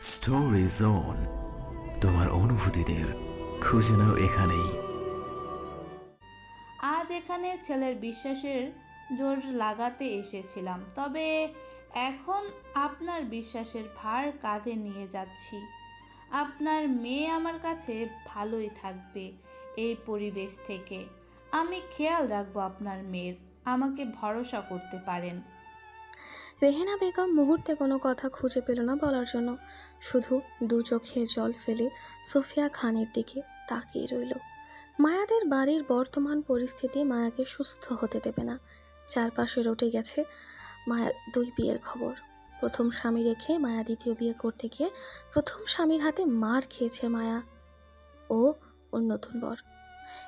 Story zone তোমার অনুভূতিদের খুঁজে নাও এখানেই। আজ এখানে ছেলের বিশ্বাসের জোর লাগাতে এসেছিলাম তবে এখন আপনার বিশ্বাসের ভার কাঁধে নিয়ে যাচ্ছি। আপনার মেয়ে আমার কাছে ভালোই থাকবে এই পরিবেশ থেকে। আমি খেয়াল রাখব আপনার মেয়ের আমাকে ভরসা করতে পারেন। রেহেনা বেগম মুহূর্তে কোনো কথা খুঁজে পেল না বলার জন্য। শুধু দু চোখের জল ফেলে সোফিয়া খানের দিকে তাকিয়ে রইল। মায়াদের বাড়ির বর্তমান পরিস্থিতি মায়াকে সুস্থ হতে দেবে না। চারপাশে রটে গেছে মায়ার দুই বিয়ের খবর। প্রথম স্বামী রেখে মায়া দ্বিতীয় বিয়ে করতে গিয়ে প্রথম স্বামীর হাতে মার খেয়েছে মায়া। ও ওর নতুন বর।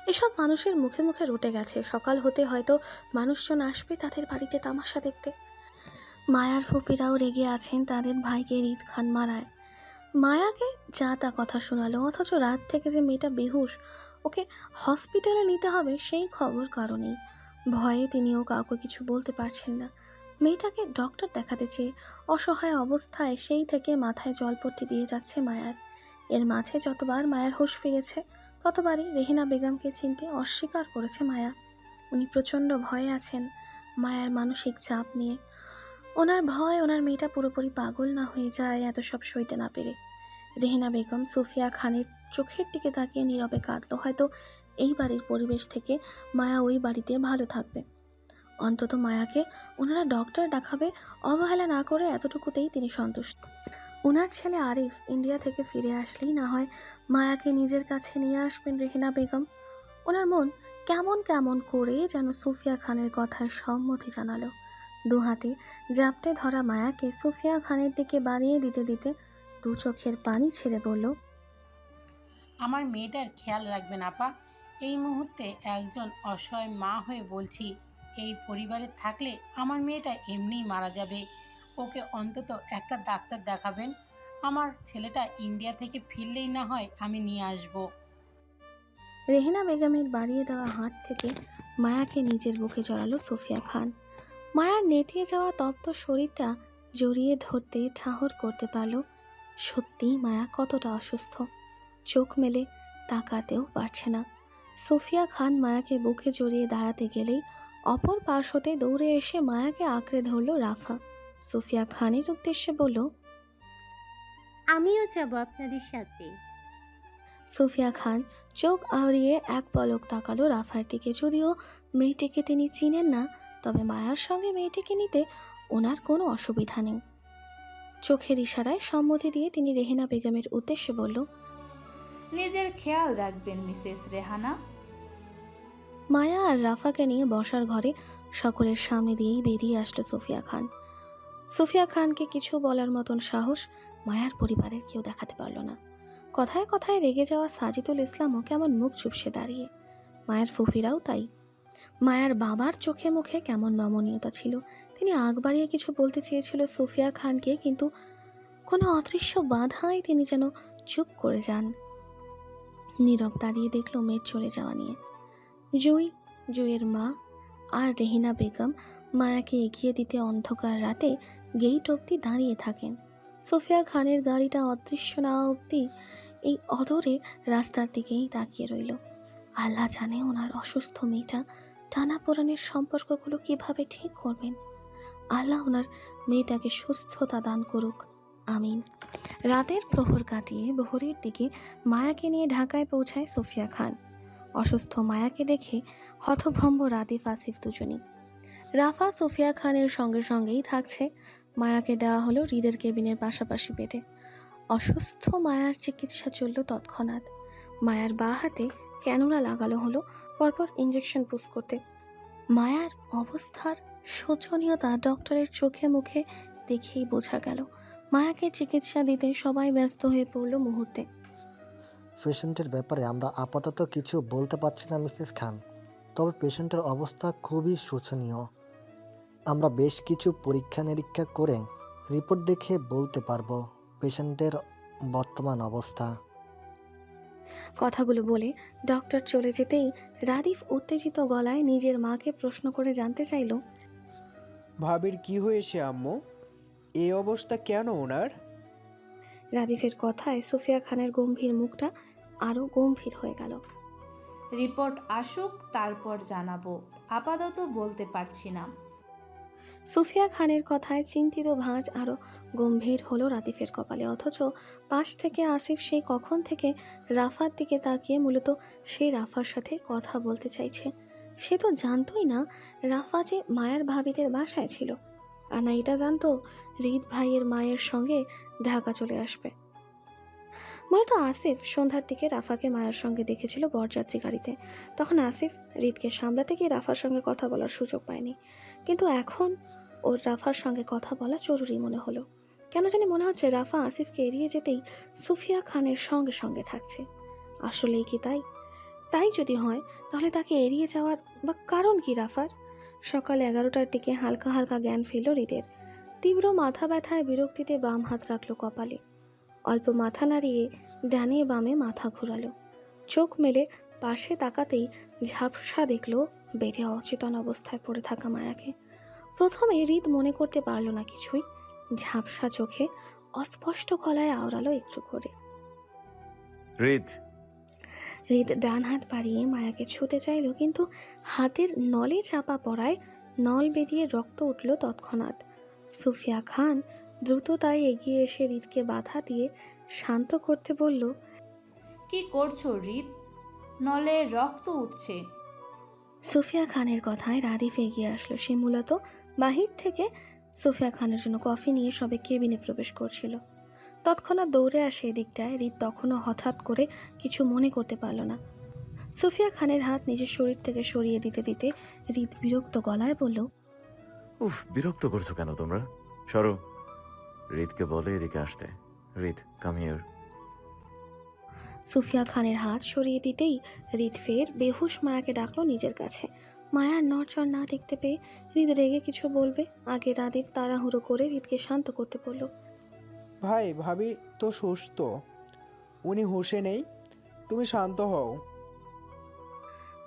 এসব মানুষের মুখে মুখে রটে গেছে। সকাল হতে হয়তো মানুষজন আসবে তাদের বাড়িতে তামাশা দেখতে। মায়ার ফুপিরাও রেগে আছেন তাদের ভাইকে ঈদ খান মারায়। মায়াকে যা তা কথা শোনালো, অথচ রাত থেকে যে মেয়েটা বেহুশ, ওকে হসপিটালে নিতে হবে সেই খবর কারণেই। ভয়ে তিনিও কাউকে কিছু বলতে পারছেন না। মেয়েটাকে ডক্টর দেখাতে চেয়ে অসহায় অবস্থায় সেই থেকে মাথায় জলপট্টি দিয়ে যাচ্ছে মায়ার। এর মাঝে যতবার মায়ার হুঁশ ফিরেছে, ততবারই রেহিনা বেগমকে চিনতে অস্বীকার করেছে মায়া। উনি প্রচণ্ড ভয়ে আছেন। মায়ার মানসিক চাপ নিয়ে ওনার ভয়, ওনার মেয়েটা পুরোপুরি পাগল না হয়ে যায়, এত সব সইতে না পেরে। রেহেনা বেগম, সুফিয়া খানের চোখের দিকে তাকিয়ে নীরবে কাঁদলো, হয়তো এই বাড়ির পরিবেশ থেকে মায়া ওই বাড়িতে ভালো থাকবে। অন্তত মায়াকে ওনারা ডক্টর দেখাবে, অবহেলা না করে এতটুকুতেই তিনি সন্তুষ্ট। ওনার ছেলে আরিফ ইন্ডিয়া থেকে ফিরে আসলেই না হয় মায়াকে নিজের কাছে নিয়ে আসবেন রেহেনা বেগম। ওনার মন কেমন কেমন করে যেন সুফিয়া খানের কথায় সম্মতি জানালো। দু হাতে জাপটে ধরা মায়াকে সুফিয়া খানের দিকে বাড়িয়ে দিতে দিতে দু চোখের পানি ছেড়ে বলল আমার মেয়েটার খেয়াল রাখবেন আপা। এই মুহূর্তে একজন অসহায় মা হয়ে বলছি এই পরিবারে থাকলে আমার মেয়েটা এমনিই মারা যাবে। ওকে অন্তত একটা ডাক্তার দেখাবেন। আমার ছেলেটা ইন্ডিয়া থেকে ফিরলেই না হয় আমি নিয়ে আসব। রেহিনা বেগমের বাড়িয়ে দেওয়া হাত থেকে মায়াকে নিজের বুকে জড়ালো সোফিয়া খান। মায়ার নেতিয়ে যাওয়া তপ্ত শরীরটা জড়িয়ে ধরতে ঠাহর করতে পারল। সত্যিই মায়া কতটা অসুস্থ। চোখ মেলে তাকাতেও পারছে না। সোফিয়া খান মায়াকে বুকে জড়িয়ে দাঁড়াতে গেলেই অপর পাশ হতে দৌড়ে এসে মায়াকে আঁকড়ে ধরল রাফা। সোফিয়া খানের উদ্দেশ্যে বলল আমিও যাব আপনাদের সাথে। সোফিয়া খান চোখ আহরিয়ে এক পলক তাকালো রাফার দিকে। যদিও মেয়েটিকে তিনি চিনেন না তবে মায়ার সঙ্গে মেয়েটিকে নিতে ওনার কোনো অসুবিধা নেই। চোখের ইশারায় সম্মতি দিয়ে তিনি রেহেনা বেগমের উদ্দেশ্যে বলল নিজের খেয়াল রাখবেন মিসেস রেহানা। মায়া আর রাফাকে নিয়ে বসার ঘরে সকলের সামনে দিয়েই বেরিয়ে আসলো সোফিয়া খান। সোফিয়া খানকে কিছু বলার মতন সাহস মায়ার পরিবারের কেউ দেখাতে পারল না। কথায় কথায় রেগে যাওয়া সাজিদুল ইসলামও কেমন মুখ চুপসে দাঁড়িয়ে। মায়ের ফুফিরাও তাই মায়ার বাবার চোখে মুখে কেমন নমনীয়তা ছিল। তিনি আগ বাড়িয়ে কিছু বলতে চেয়েছিল সোফিয়া খানকে, কিন্তু কোনো অদৃশ্য বাধায় তিনি যেন চুপ করে যান। নীরব দাঁড়িয়ে দেখল মেয়ের চলে যাওয়া নিয়ে। জুই, জুইয়ের মা আর রেহিনা বেগম মায়াকে এগিয়ে দিতে অন্ধকার রাতে গেইট অবধি দাঁড়িয়ে থাকেন। সোফিয়া খানের গাড়িটা অদৃশ্য না অবধি এই অদূরে রাস্তার দিকেই তাকিয়ে রইল। আল্লাহ জানে ওনার অসুস্থ মেয়েটা টানা পোড়ানের সম্পর্কগুলো কীভাবে ঠিক করবেন? আল্লাহ ওনার মেয়েটাকে সুস্থতা দান করুক। আমিন। রাতের প্রহর কাটিয়ে বহরের দিকে মায়াকে নিয়ে ঢাকায় পৌঁছায় সোফিয়া খান। অসুস্থ মায়াকে দেখে হতভম্ব রাদিফ আসিফ দুজনই। রাফা সোফিয়া খানের সঙ্গে সঙ্গেই থাকছে। মায়াকে দেওয়া হলো হৃদের কেবিনের পাশাপাশি বেডে। অসুস্থ মায়ার চিকিৎসা চলল তৎক্ষণাৎ। মায়ার বা হাতে ক্যানুলা লাগালো হলো পরপর ইঞ্জেকশন পুশ করতে। মায়ার অবস্থার শোচনীয়তা ডক্টরের চোখে মুখে দেখেই বোঝা গেল। মায়াকে চিকিৎসা দিতে সবাই ব্যস্ত হয়ে পড়ল মুহূর্তে। পেশেন্টের ব্যাপারে আমরা আপাতত কিছু বলতে পারছি না, মিসেস খান। তবে পেশেন্টের অবস্থা খুবই শোচনীয়। আমরা বেশ কিছু পরীক্ষা নিরীক্ষা করে রিপোর্ট দেখে বলতে পারব পেশেন্টের বর্তমান অবস্থা। কথাগুলো বলে ডক্টর চলে যেতেই রাদিফ উত্তেজিত গলায় নিজের মাকে প্রশ্ন করে জানতে চাইল ভাবির কি হয়েছে আম্মু? এই অবস্থা কেন ওনার? রাদিফের কথায় সুফিয়া খানের গম্ভীর মুখটা আরও গম্ভীর হয়ে গেল। রিপোর্ট আসুক তারপর জানাব। আপাতত বলতে পারছি না। সুফিয়া খানের কথায় চিন্তিত ভাঁজ আরও গম্ভীর হলো রাতিফের কপালে, অথচ পাশ থেকে আসিফ সেই কখন থেকে রাফার দিকে তাকিয়ে মূলত সেই রাফার সাথে কথা বলতে চাইছে। সে তো জানতোই না রাফা যে মায়ের ভাবিদের বাসায় ছিল। আর না, এটা জানতো হৃদ ভাইয়ের মায়ের সঙ্গে ঢাকা চলে আসবে। মূলত আসিফ সন্ধ্যার দিকে রাফাকে মায়ের সঙ্গে দেখেছিল বরযাত্রী গাড়িতে। তখন আসিফ রিদকে সামলাতে গিয়ে রাফার সঙ্গে কথা বলার সুযোগ পায়নি। কিন্তু এখন ওর রাফার সঙ্গে কথা বলা জরুরি মনে হলো। কেন জানি মনে হচ্ছে রাফা আসিফকে এড়িয়ে যেতেই সুফিয়া খানের সঙ্গে সঙ্গে থাকছে। আসলেই কি তাই? তাই যদি হয়, তাহলে তাকে এড়িয়ে যাওয়ার বা কারণ কি রাফার? সকাল এগারোটার দিকে হালকা হালকা জ্ঞান ফিরল হৃদের তীব্র মাথা ব্যথায় বিরক্তিতে বাম হাত রাখল কপালে। অল্প মাথা নাড়িয়ে ডানে বামে মাথা ঘুরালো। চোখ মেলে পাশে তাকাতেই ঝাপসা দেখল বেড়ে অচেতন অবস্থায় পড়ে থাকা মায়াকে। প্রথমে হৃদ মনে করতে পারল না কিছুই। ঝাপসা চোখে অস্পষ্ট গলায় আওড়ালো একটু করে। রিদ হৃদ ডান হাত বাড়িয়ে মায়াকে ছুতে চাইল কিন্তু হাতের নলে চাপা পড়ায় নল বেরিয়ে রক্ত উঠল তৎক্ষণাৎ। সুফিয়া খান দ্রুততায় এগিয়ে এসে হৃদকে বাধা দিয়ে শান্ত করতে বলল কি করছ রিত নলে রক্ত উঠছে। সুফিয়া খানের কথায় রাদিফ এগিয়ে আসলো। সে মূলত বাহির থেকে সুফিয়া খানের জন্য কফি নিয়ে সবে কেবিনে প্রবেশ করছিল। তৎক্ষণাৎ দৌড়ে আসে এদিকটায়। রিত তখনও হঠাৎ করে কিছু মনে করতে পারল না। সুফিয়া খানের হাত নিজের শরীর থেকে সরিয়ে দিতে দিতে রিত বিরক্ত গলায় বলল উফ বিরক্ত করছ কেন তোমরা? সরো। রিদকে বলে এদিকে আসতে। রিদ কাম হিয়ার সুফিয়া খানের হাত সরিয়ে দিতেই রিত ফের বেহুশ মায়াকে ডাকলো নিজের কাছে। মায়ার নড়চড় না দেখতে পেয়ে হৃদ রেগে কিছু বলবে। আগে রাদীপ তাড়াহুড়ো করে হৃদকে শান্ত করতে বলল ভাই ভাবি তো সুস্থ। উনি হুঁশে নেই। তুমি শান্ত হও।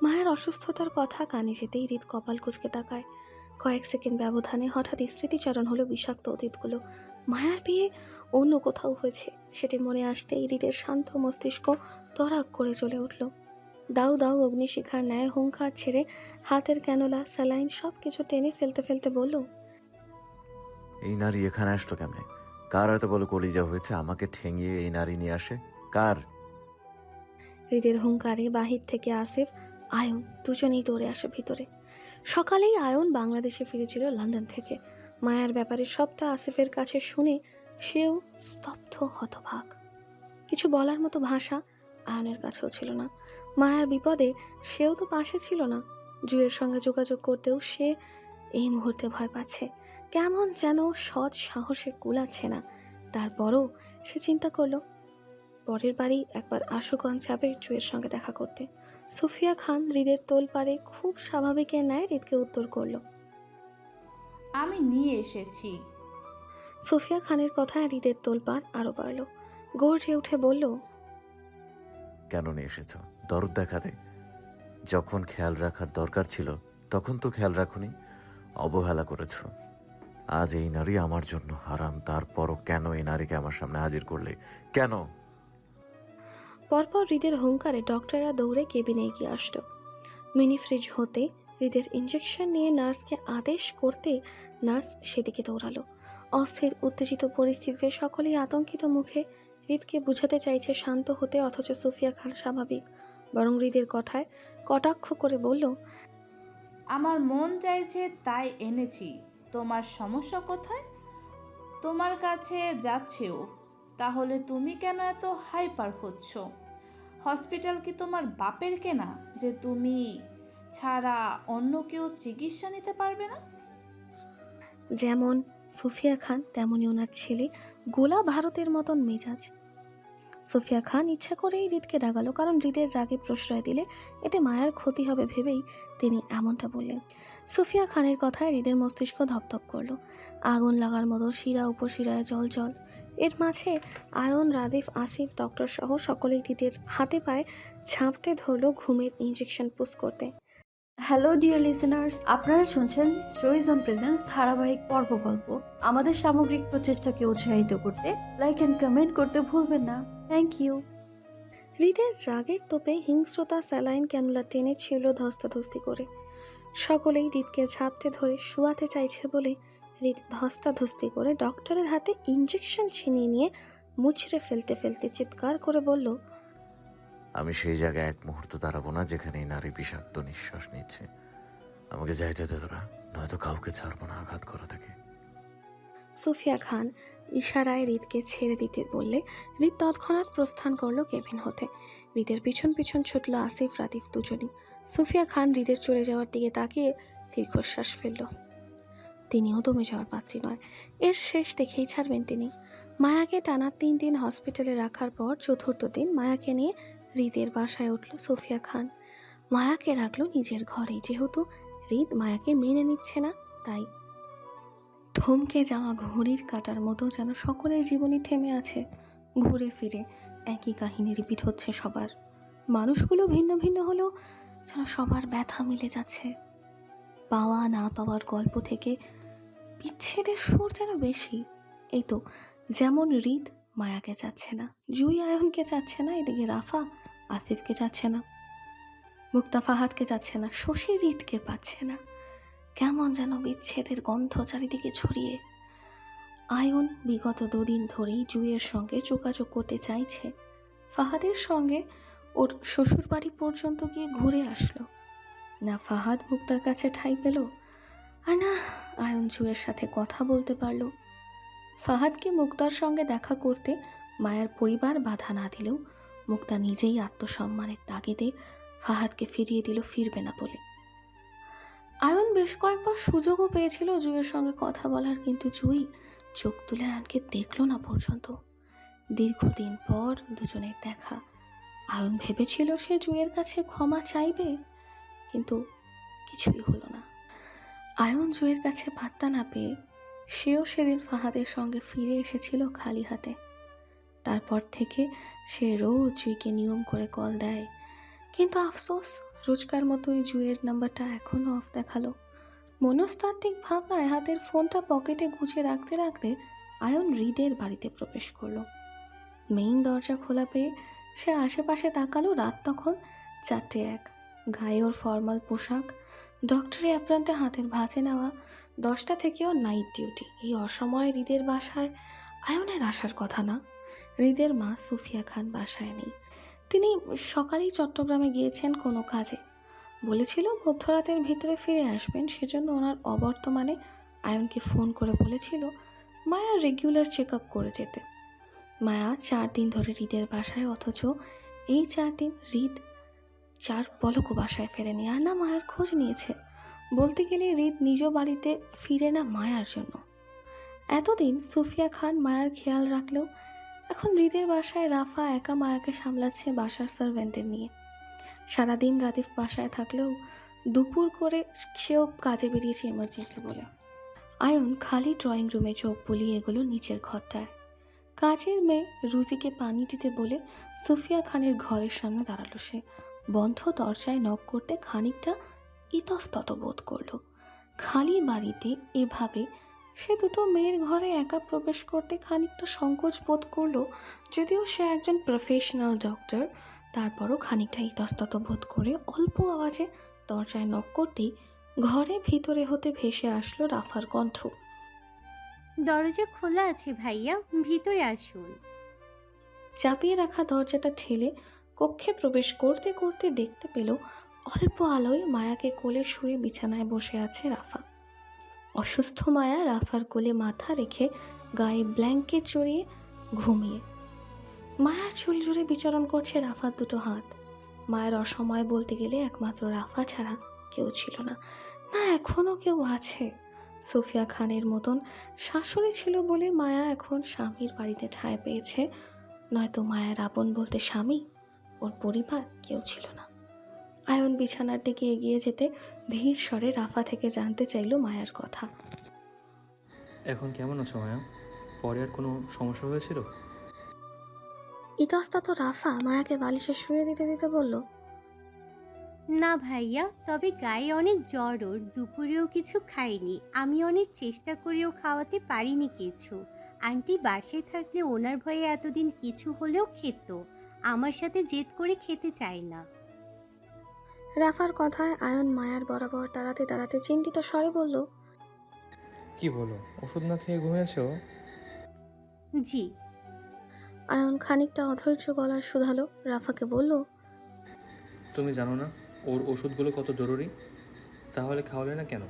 মায়ের অসুস্থতার কথা কানে যেতেই হৃদ কপাল কুচকে তাকায়। কয়েক সেকেন্ড ব্যবধানে হঠাৎ স্মৃতিচারণ হলো বিষাক্ত অতীতগুলো। মায়ার বিয়ে অন্য কোথাও হয়েছে সেটি মনে আসতেই হৃদের শান্ত মস্তিষ্ক তরাক করে চলে উঠল। দাউ দাউ অগ্নিশিখার ন্যায় হুঙ্কার ছেড়ে হাতের ক্যানোলা স্যালাইন সব কিছু টেনে ফেলতে ফেলতে বলল এই নারী এখানে আসলো কেমনে? কার এত বলো কলিজা হয়েছে আমাকে ঠেঙিয়ে এই নারী নিয়ে আসে? কার? হৃদের হুঙ্কারে বাহির থেকে আসিফ আয়ন দুজনেই দৌড়ে আসে ভিতরে। সকালেই আয়ন বাংলাদেশে ফিরেছিল লন্ডন থেকে। মায়ার ব্যাপারে সবটা আসিফের কাছে শুনে সেও স্তব্ধ, হতভাগ। কিছু বলার মতো ভাষা আয়নের কাছেও ছিল না। মায়ার বিপদে সেও তো পাশে ছিল না। জুয়ের সঙ্গে যোগাযোগ করতেও সে এই মুহূর্তে ভয় পাচ্ছে। কেমন যেন সৎ সাহসে কুলাচ্ছে না। তারপরও সে চিন্তা করল, পরের বাড়ি একবার আশুগঞ্জ যাবে জুয়ের সঙ্গে দেখা করতে। সুফিয়া খান হৃদের তোল পারে খুব স্বাভাবিকের ন্যায় হৃদকে উত্তর করল। আমি নিয়ে এসেছি। সুফিয়া খানের কথায় হৃদের তোলপার আরও বাড়ল। গর্জে উঠে বলল কেন নিয়ে এসেছ? দরদ দেখাতে। যখন খেয়াল রাখার দরকার ছিল তখন তো খেয়াল রাখুনি। অবহেলা করেছ। আজ এই নারী আমার জন্য হারাম। তারপরও কেন এই নারীকে আমার সামনে হাজির করলে? কেন? পরপর হৃদের হুঙ্কারে ডক্টররা দৌড়ে কেবিনে এগিয়ে আসলো। মিনি ফ্রিজ হতে হৃদের ইঞ্জেকশন নিয়ে নার্সকে আদেশ করতে নার্স সেদিকে দৌড়ালো। অস্থির, উত্তেজিত পরিস্থিতিতে সকলেই আতঙ্কিত মুখে হৃদকে বুঝাতে চাইছে শান্ত হতে, অথচ সুফিয়া খান স্বাভাবিক। বরং হৃদের কথায় কটাক্ষ করে বলল, আমার মন চাইছে তাই এনেছি। তোমার সমস্যা কোথায়? তোমার কাছে যাচ্ছেও। তাহলে তুমি কেন এত হাইপার হচ্ছ? হসপিটাল কি তোমার বাপের কেনা, যে তুমি ছাড়া অন্য কেউ চিকিৎসা নিতে পারবে না? যেমন সুফিয়া খান তেমনই ওনার ছেলে গোলা ভারতের মতন মেজাজ। সুফিয়া খান ইচ্ছা করেই হৃদকে ডাগালো কারণ হৃদের রাগে প্রশ্রয় দিলে এতে মায়ার ক্ষতি হবে ভেবেই তিনি এমনটা বললেন। সুফিয়া খানের কথায় হৃদের মস্তিষ্ক ধপধপ করল। আগুন লাগার মতো শিরা উপশিরায় জল জল এর মাঝে আয়ন রাদিফ আসিফ ডক্টর সহ সকলেই হৃদের হাতে পায়ে ঝাঁপটে ধরলো ঘুমের ইঞ্জেকশন পুশ করতে। হ্যালো ডিয়ার লিসেনার্স আপনারা শুনছেন স্টোরিজ অন প্রেজেন্স ধারাবাহিক পর্ব গল্প। আমাদের সামগ্রিক প্রচেষ্টাকে উৎসাহিত করতে লাইক অ্যান্ড কমেন্ট করতে ভুলবেন না। থ্যাংক ইউ হৃদের রাগের তোপে হিংস্রতা স্যালাইন ক্যানুলা টেনে ছিল ধস্তাধস্তি করে। সকলেই হৃদকে ঝাপটে ধরে শুয়াতে চাইছে বলে ধস্তাধস্তি করে ডক্টরের হাতে ইঞ্জেকশন ছিনিয়ে নিয়ে মুচড়ে ফেলতে ফেলতে চিৎকার করে বলল আমি সেই জায়গায় এক মুহূর্ত দাঁড়াবো না যেখানে এই নারী বিষাক্ত নিঃশ্বাস নিচ্ছে। আমাকে যাইতে দে তোরা নয়তো কাউকে ছাড়বো না আঘাত করা থেকে সুফিয়া খান ইশারায় হৃদকে ছেড়ে দিতে বললে হৃদ তৎক্ষণাৎ প্রস্থান করল কেবিন হতে। হৃদের পিছন পিছন ছুটল আসিফ রাতিফ দুজনই। সুফিয়া খান হৃদের চলে যাওয়ার দিকে তাকিয়ে দীর্ঘশ্বাস ফেলল। তিনিও দমে যাওয়ার পাত্রী নয়। এর শেষ দেখেই ছাড়বেন তিনি। মায়াকে টানা তিন দিন হসপিটালে রাখার পর চতুর্থ দিন মায়াকে নিয়ে হৃদের বাসায় উঠল সোফিয়া খান। মায়াকে রাখল নিজের ঘরে যেহেতু হৃদ মায়াকে মেনে নিচ্ছে না, তাই। থমকে যাওয়া ঘড়ির কাটার মতো যেন সকলের জীবনই থেমে আছে, ঘুরে ফিরে একই কাহিনী রিপিট হচ্ছে সবার। মানুষগুলো ভিন্ন ভিন্ন হলেও যেন সবার ব্যথা মিলে যাচ্ছে। পাওয়া না পাওয়ার গল্প থেকে বিচ্ছেদের সুর যেন বেশি। এই তো, যেমন হৃদ মায়াকে চাচ্ছে না, জুই আয়নকে চাচ্ছে না, এদিকে রাফা আসিফকে চাচ্ছে না, মুক্তা ফাহাদকে চাচ্ছে না, শশী হৃদকে পাচ্ছে না। কেমন যেন বিচ্ছেদের গন্ধ চারিদিকে ছড়িয়ে। আয়ন বিগত দুদিন ধরেই জুইয়ের সঙ্গে যোগাযোগ করতে চাইছে। ফাহাদের সঙ্গে ওর শ্বশুর বাড়ি পর্যন্ত গিয়ে ঘুরে আসলো। না ফাহাদ মুক্তার কাছে ঠাই পেল আর না আয়ন জুয়ের সাথে কথা বলতে পারল। ফাহাদকে মুক্তার সঙ্গে দেখা করতে মায়ের পরিবার বাধা না দিলেও মুক্তা নিজেই আত্মসম্মানের তাগিদে ফাহাদকে ফিরিয়ে দিল ফিরবে না বলে। আয়ন বেশ কয়েকবার সুযোগও পেয়েছিল জুয়ের সঙ্গে কথা বলার, কিন্তু জুই চোখ তুলে আয়নকে দেখল না পর্যন্ত। দীর্ঘদিন পর দুজনের দেখা। আয়ন ভেবেছিল সে জুইয়ের কাছে ক্ষমা চাইবে কিন্তু কিছুই হলো না। আয়ন জুইয়ের কাছে পাত্তা না পেয়ে সেও সেদিন ফাহাদের সঙ্গে ফিরে এসেছিল খালি হাতে। তারপর থেকে সে রোজ জুইকে নিয়ম করে কল দেয়। কিন্তু আফসোস, রোজকার মতোই জুয়ের নাম্বারটা এখনও অফ দেখাল। মনস্তাত্ত্বিক ভাবনায় হাতের ফোনটা পকেটে গুছে রাখতে রাখতে আয়ন হৃদের বাড়িতে প্রবেশ করল। মেইন দরজা খোলা পেয়ে সে আশেপাশে তাকালো রাত তখন চারটে এক। গায়ে ওর ফর্মাল পোশাক ডক্টরি অ্যাপ্রানটা হাতের ভাঁজে নেওয়া, দশটা থেকেও নাইট ডিউটি এই অসময়ে হৃদের বাসায় আয়নের আসার কথা না। হৃদের মা সুফিয়া খান বাসায় নেই। তিনি সকালেই চট্টগ্রামে গিয়েছেন কোনো কাজে। বলেছিল মধ্যরাতের ভিতরে ফিরে আসবেন, সেজন্য ওনার অবর্তমানে আয়নকে ফোন করে বলেছিল মায়া রেগুলার চেক আপ করে যেতে। মায়া চার দিন ধরে হৃদের বাসায়, অথচ এই চার দিন হৃদ চার পলকও বাসায় ফেরেনি আর না মায়ার খোঁজ নিয়েছে। বলতে গেলে হৃদ নিজ বাড়িতে ফিরে না মায়ার জন্য। এতদিন সুফিয়া খান মায়ার খেয়াল রাখলেও এখন হৃদের বাসায় রাফা একা মায়াকে সামলাচ্ছে বাসার সার্ভেন্টের নিয়ে। সারাদিন রাতিফ বাসায় থাকলেও দুপুর করে সেও কাজে বেরিয়েছে এমার্জেন্সি বলে। আয়ন খালি ড্রয়িং রুমে চোখ বুলিয়ে এগুলো নিচের ঘরটায়। কাজের মেয়ে রুজিকে পানি দিতে বলে সুফিয়া খানের ঘরের সামনে দাঁড়াল সে। বন্ধ দরজায় নক করতে খানিকটা ইতস্তত বোধ করল। খালি বাড়িতে এভাবে সে দুটো মেয়ের ঘরে একা প্রবেশ করতে খানিকটা সংকোচ বোধ করল যদিও সে একজন প্রফেশনাল ডক্টর তারপরও খানিকটা ইতস্তত বোধ করে অল্প আওয়াজে দরজায় নক করতেই ঘরে ভিতরে হতে ভেসে আসলো রাফার কণ্ঠ। দরজা খোলা আছে ভাইয়া ভিতরে আসুন। চাপিয়ে রাখা দরজাটা ঠেলে কক্ষে প্রবেশ করতে করতে দেখতে পেল অল্প আলোয় মায়াকে কোলে শুয়ে বিছানায় বসে আছে রাফা। অসুস্থ মায়া রাফার কোলে মাথা রেখে গায়ে ব্ল্যাঙ্কেট চড়িয়ে ঘুমিয়ে। মায়ার চুল জুড়ে বিচরণ করছে রাফার দুটো হাত। মায়ের অসময় বলতে গেলে একমাত্র রাফা ছাড়া কেউ ছিল না। না এখনও কেউ আছে। সুফিয়া খানের মতন শাশুড়ি ছিল বলে মায়া এখন স্বামীর বাড়িতে ঠাঁই পেয়েছে। নয়তো মায়ের আপন বলতে স্বামী? ওর পরিবার কেউ ছিল না। আয়ন বিছানার দিকে এগিয়ে যেতে ধীর স্বরে রাফা থেকে জানতে চাইলো মায়ার কথা। এখন কেমন আছো মায়া? পরে আর কোনো সমস্যা হয়েছিল? ইতস্তত রাফা মায়াকে বালিশে শুয়ে দিতে দিতে বলল। না ভাইয়া তবে গায়ে অনেক জ্বর ওর দুপুরেও কিছু খাইনি। আমি অনেক চেষ্টা করেও খাওয়াতে পারিনি কিছু। আন্টি বাসায় থাকলে ওনার ভয়ে এতদিন কিছু হলেও খেত। আমার সাথে জেদ করে খেতে চায় না। রাফার কথায় আয়ন মায়ার বরাবর দাঁড়াতে দাঁড়াতে চিন্তিত স্বরে বলল কি বলো ওষুধ না খেয়ে ঘুমিয়েছো? জি। আয়ন খানিকটা অধৈর্য গলার শুধালো রাফাকে বলল তুমি জানো না ওর ওষুধগুলো কত জরুরি? তাহলে খাওয়ালে না কেন?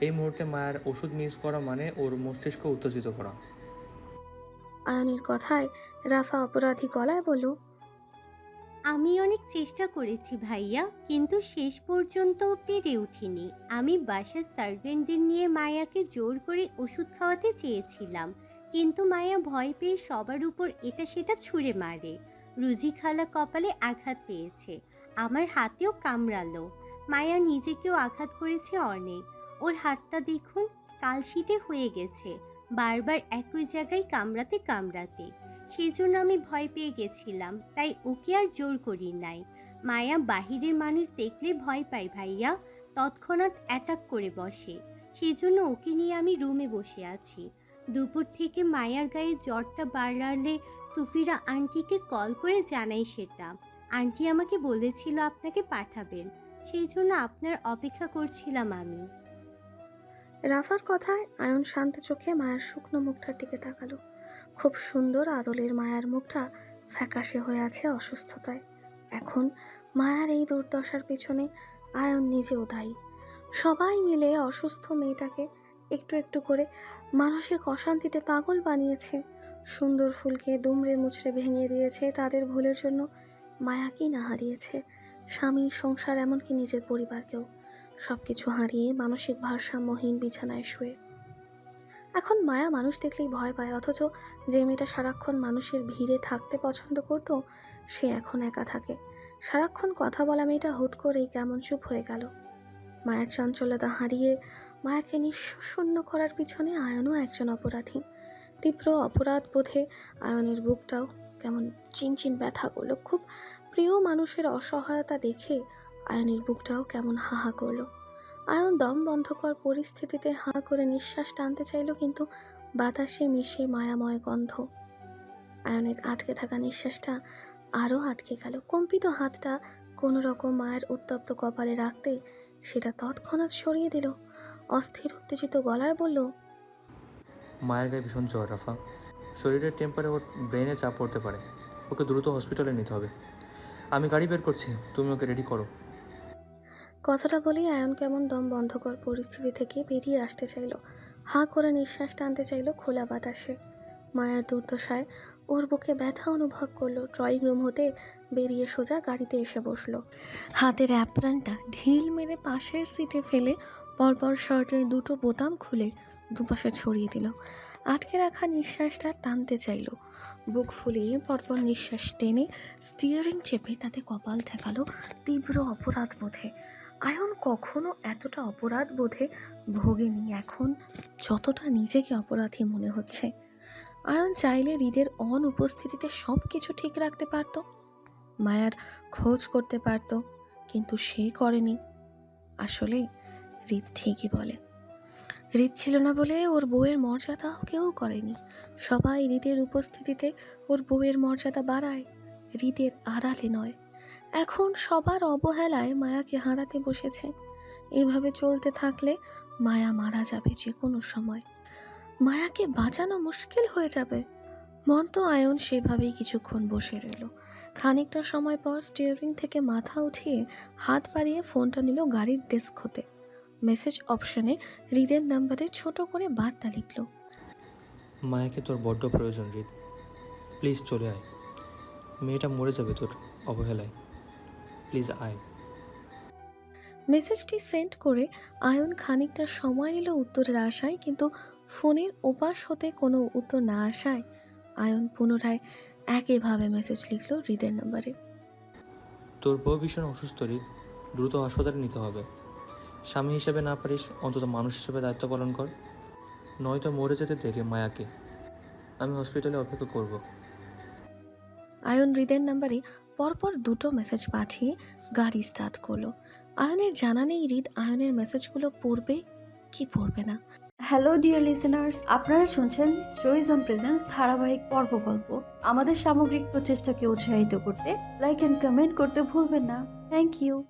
এই মুহূর্তে মায়ের ওষুধ মিস করা মানে ওর মস্তিষ্ক উত্তেজিত করা। আয়নের কথায় রাফা অপরাধী গলায় বলল, আমি অনেক চেষ্টা করেছি ভাইয়া, কিন্তু শেষ পর্যন্ত পেরে উঠিনি। আমি বাসার সার্ভেন্টদের নিয়ে মায়াকে জোর করে ওষুধ খাওয়াতে চেয়েছিলাম, কিন্তু মায়া ভয় পেয়ে সবার উপর এটা সেটা ছুঁড়ে মারে। রুজি খালা কপালে আঘাত পেয়েছে, আমার হাতেও কামড়ালো। মায়া নিজেকেও আঘাত করেছে অনেক। ওর হাতটা দেখুন, কালশিটে হয়ে গেছে। বারবার একই জায়গায় কামড়াতে কামড়াতে। সেই জন্য আমি ভয় পেয়ে গেছিলাম, তাই ওকে আর জোর করি নাই। মায়া বাহিরের মানুষ দেখলে ভয় পায় ভাইয়া, তৎক্ষণাৎ অ্যাটাক করে বসে। সেই জন্য ওকে নিয়ে আমি রুমে বসে আছি। দুপুর থেকে মায়ার গায়ে জ্বরটা বাড়ালে সুফিরা আন্টিকে কল করে জানাই সেটা। আন্টি আমাকে বলেছিল আপনাকে পাঠাবেন সেই জন্য আপনার অপেক্ষা করছিলাম আমি। রাফার কথায় আয়ন শান্ত চোখে মায়ের শুকনো মুখটার দিকে তাকালো। খুব সুন্দর আদলের মায়ার মুখটা ফ্যাকাশে হয়ে আছে অসুস্থতায়। এখন মায়ার এই দুর্দশার পিছনে আয়ন নিজেও দায়ী। সবাই মিলে অসুস্থ মেয়েটাকে একটু একটু করে মানসিক অশান্তিতে পাগল বানিয়েছে। সুন্দর ফুলকে দুমড়ে মুচড়ে ভেঙে দিয়েছে তাদের ভুলের জন্য। মায়াকেই না হারিয়েছে? স্বামী, সংসার, এমনকি নিজের পরিবারকেও। সবকিছু হারিয়ে মানসিক ভারসাম্যহীন বিছানায় শুয়ে। এখন মায়া মানুষ দেখলেই ভয় পায়, অথচ যে মেয়েটা সারাক্ষণ মানুষের ভিড়ে থাকতে পছন্দ করত, সে এখন একা থাকে। সারাক্ষণ কথা বলা মেয়েটা হুট করেই কেমন চুপ হয়ে গেল। মায়ের চঞ্চলতা হারিয়ে মায়াকে নিঃশূন্য করার পিছনে আয়নও একজন অপরাধী। তীব্র অপরাধ বোধে আয়নের বুকটাও কেমন চিনচিন ব্যথা করল। খুব প্রিয় মানুষের অসহায়তা দেখে আয়নের বুকটাও কেমন হাহা করল। আয়ন দম বন্ধকর পরিস্থিতিতে হাঁ করে নিঃশ্বাস টানতে চাইলো, কিন্তু বাতাসে মিশে মায়াময় গন্ধ। আয়নের আটকে থাকা নিঃশ্বাসটা আরও আটকে গেল। কম্পিত হাতটা কোনো রকম মায়ের উত্তপ্ত কপালে রাখতে সেটা তৎক্ষণাৎ সরিয়ে দিল। অস্থির, উত্তেজিত গলায় বলল, মায়ের গায়ে ভীষণ জ্বর, রাফা। শরীরের টেম্পারে ওর ব্রেনে চাপ পড়তে পারে। ওকে দ্রুত হসপিটালে নিতে হবে। আমি গাড়ি বের করছি। তুমি ওকে রেডি করো। কথাটা বলেই আয়ন কেমন দম বন্ধকর পরিস্থিতি থেকে বেরিয়ে আসতে চাইলো। হাঁ করে নিঃশ্বাস টানতে চাইলো খোলা বাতাসে। মায়ার দুর্দশায় ওর বুকে ব্যথা অনুভব করল। ড্রয়িং রুম হতে বেরিয়ে সোজা গাড়িতে এসে বসল। হাতের অ্যাপ্রানটা ঢিল মেরে পাশের সিটে ফেলে পরপর শার্টের দুটো বোতাম খুলে দুপাশে ছড়িয়ে দিল। আটকে রাখা নিঃশ্বাসটা টানতে চাইলো। বুক ফুলিয়ে পরপর নিঃশ্বাস টেনে স্টিয়ারিং চেপে তাতে কপাল ঠেকালো তীব্র অপরাধ বোধে আয়ন কখনো এতটা অপরাধ বোধে ভোগেনি, এখন যতটা নিজেকে অপরাধী মনে হচ্ছে। আয়ন চাইলে হৃদের অনুপস্থিতিতে সব কিছু ঠিক রাখতে পারত, মায়ার খোঁজ করতে পারত, কিন্তু সে করেনি। আসলে হৃদ ঠিকই বলে। হৃদ ছিল না বলে ওর বউয়ের মর্যাদা কেউ করেনি। সবাই হৃদের উপস্থিতিতে ওর বউয়ের মর্যাদা বাড়ায়, হৃদের আড়ালে নয়। এখন সবার অবহেলায় মায়াকে হারাতে বসেছে। এইভাবে চলতে থাকলে মায়া মারা যাবে যে কোনো সময়। মায়াকে বাঁচানো মুশকিল হয়ে যাবে। মন্ত আয়ন সেভাবেই কিছুক্ষণ বসে রইল। খানিকটা সময় পর স্টিয়ারিং থেকে মাথা উঠিয়ে হাত বাড়িয়ে ফোনটা নিল গাড়ির ডেস্ক হতে। মেসেজ অপশনে হৃদের নাম্বারে ছোট করে বার্তা লিখল। মায়াকে তোর বড্ড প্রয়োজন রিত প্লিজ চলে আয়। মেয়েটা মরে যাবে তোর অবহেলায়। প্লিজ আয়। মেসেজটি সেন্ড করে আয়ন খানিকটা সময় নিল উত্তরের আশায় কিন্তু ফোনের ওপাশ হতে কোনো উত্তর না আসায় আয়ন পুনরায় একইভাবে মেসেজ লিখল হৃদের নাম্বারে। তোর বউ ভীষণ অসুস্থ রিত দ্রুত হাসপাতালে নিতে হবে। স্বামী হিসেবে না পারিস অন্তত মানুষ হিসেবে দায়িত্ব পালন কর। নয়তো মরে যেতে দেরি মায়াকে। আমি হসপিটালে অপেক্ষা করব। আয়ন হৃদের নাম্বারে পরপর দুটো মেসেজ পাঠিয়ে গাড়ি স্টার্ট করল। আয়নের জানা নেই রিদ আয়নের মেসেজগুলো পড়বে কি পড়বে না। হ্যালো ডিয়ার লিসেনার্স আপনারা শুনছেন স্টোরিজ অন প্রেজেন্স ধারাবাহিক পর্ব গল্প। আমাদের সামগ্রিক প্রচেষ্টাকে উৎসাহিত করতে লাইক অ্যান্ড কমেন্ট করতে ভুলবেন না। Thank you